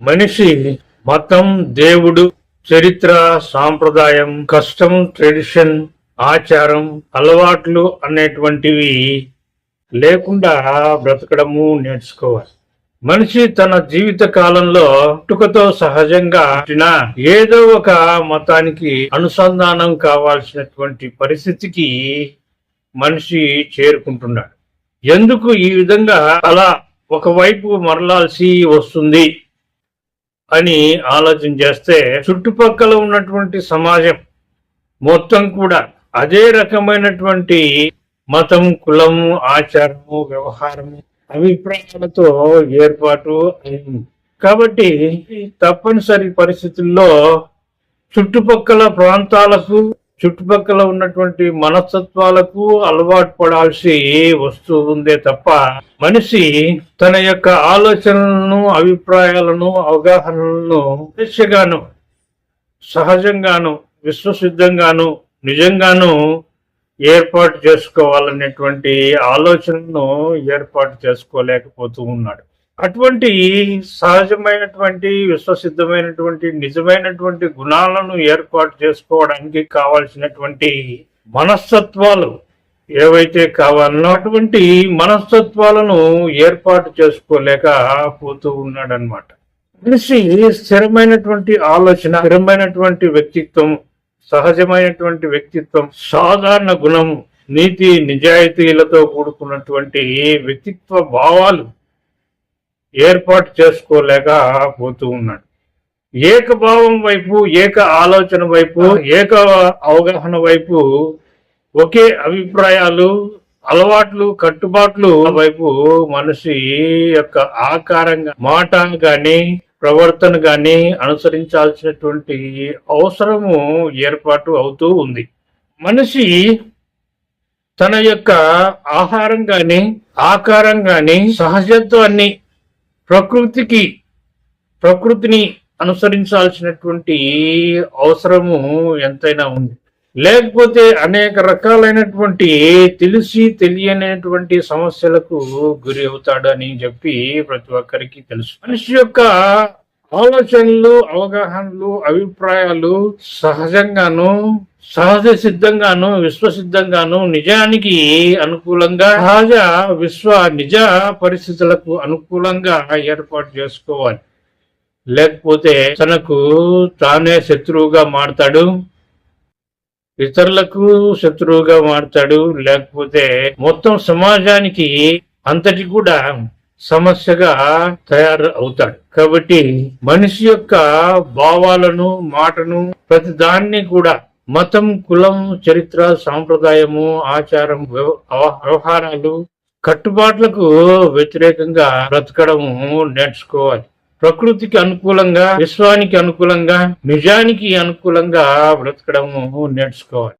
మనిషి మతం దేవుడు చరిత్ర సాంప్రదాయం కష్టం ట్రెడిషన్ ఆచారం అలవాట్లు అనేటువంటివి లేకుండా బ్రతకడము నేర్చుకోవాలి. మనిషి తన జీవిత కాలంలో పుట్టుకతో సహజంగా పుట్టిన ఏదో ఒక మతానికి అనుసంధానం కావాల్సినటువంటి పరిస్థితికి మనిషి చేరుకుంటున్నాడు. ఎందుకు ఈ విధంగా అలా ఒకవైపు మరలాల్సి వస్తుంది? అని ఆలోచన చేస్తే చుట్టుపక్కల ఉన్నటువంటి సమాజం మొత్తం కూడా అదే రకమైనటువంటి మతం కులము ఆచారము వ్యవహారము అభిప్రాయాలతో ఏర్పాటు అయింది. కాబట్టి తప్పనిసరి పరిస్థితుల్లో చుట్టుపక్కల ప్రాంతాలకు చుట్టుపక్కల ఉన్నటువంటి మనస్తత్వాలకు అలవాటు పడాల్సి వస్తూ ఉందే తప్ప మనిషి తన యొక్క ఆలోచనలను అభిప్రాయాలను అవగాహనలను స్వేచ్ఛగాను సహజంగాను విశ్వసిద్ధంగాను నిజంగాను ఏర్పాటు చేసుకోవాలనేటువంటి ఆలోచనను ఏర్పాటు చేసుకోలేకపోతూ ఉన్నాడు. అటువంటి సహజమైనటువంటి విశ్వసిద్ధమైనటువంటి నిజమైనటువంటి గుణాలను ఏర్పాటు చేసుకోవడానికి కావాల్సినటువంటి మనస్తత్వాలు ఏవైతే కావాలనో అటువంటి మనస్తత్వాలను ఏర్పాటు చేసుకోలేక పోతూ ఉన్నాడనమాట మనిషి స్థిరమైనటువంటి ఆలోచన స్థిరమైనటువంటి వ్యక్తిత్వం సహజమైనటువంటి వ్యక్తిత్వం సాధారణ గుణం నీతి నిజాయితీలతో కూడుకున్నటువంటి వ్యక్తిత్వ భావాలు ఏర్పాటు చేసుకోలేక పోతూ ఉన్నాడు. ఏకభావం వైపు ఏక ఆలోచన వైపు ఏక అవగాహన వైపు ఒకే అభిప్రాయాలు అలవాట్లు కట్టుబాట్లు వైపు మనిషి యొక్క ఆకారంగా మాట గాని ప్రవర్తన గాని అనుసరించాల్సినటువంటి అవసరము ఏర్పాటు అవుతూ ఉంది. మనిషి తన యొక్క ఆహారం గాని ఆకారం గాని సహజత్వాన్ని ప్రకృతికి ప్రకృతిని అనుసరించాల్సినటువంటి అవసరము ఎంతైనా ఉంది. లేకపోతే అనేక రకాలైనటువంటి తెలిసి తెలియనటువంటి సమస్యలకు గురి అవుతాడు అని చెప్పి ప్రతి ఒక్కరికి తెలుసు. మనిషి యొక్క ఆలోచనలు అవగాహనలు అభిప్రాయాలు సహజంగాను సహజ సిద్ధంగాను విశ్వసిద్ధంగాను నిజానికి అనుకూలంగా సహజ విశ్వ నిజ పరిస్థితులకు అనుకూలంగా ఏర్పాటు చేసుకోవాలి. లేకపోతే తనకు తానే శత్రువుగా మారతాడు ఇతరులకు శత్రువుగా మారతాడు లేకపోతే మొత్తం సమాజానికి అంతటి కూడా సమస్యగా తయారు అవుతాడు. కాబట్టి మనిషి యొక్క భావాలను మాటను ప్రతి దాన్ని కూడా మతం కులం చరిత్ర సాంప్రదాయము ఆచారం వ్యవ- వ్యవహారాలు కట్టుబాట్లకు వ్యతిరేకంగా బ్రతకడము నేర్చుకోవాలి. ప్రకృతికి అనుకూలంగా విశ్వానికి అనుకూలంగా నిజానికి అనుకూలంగా బ్రతకడము నేర్చుకోవాలి.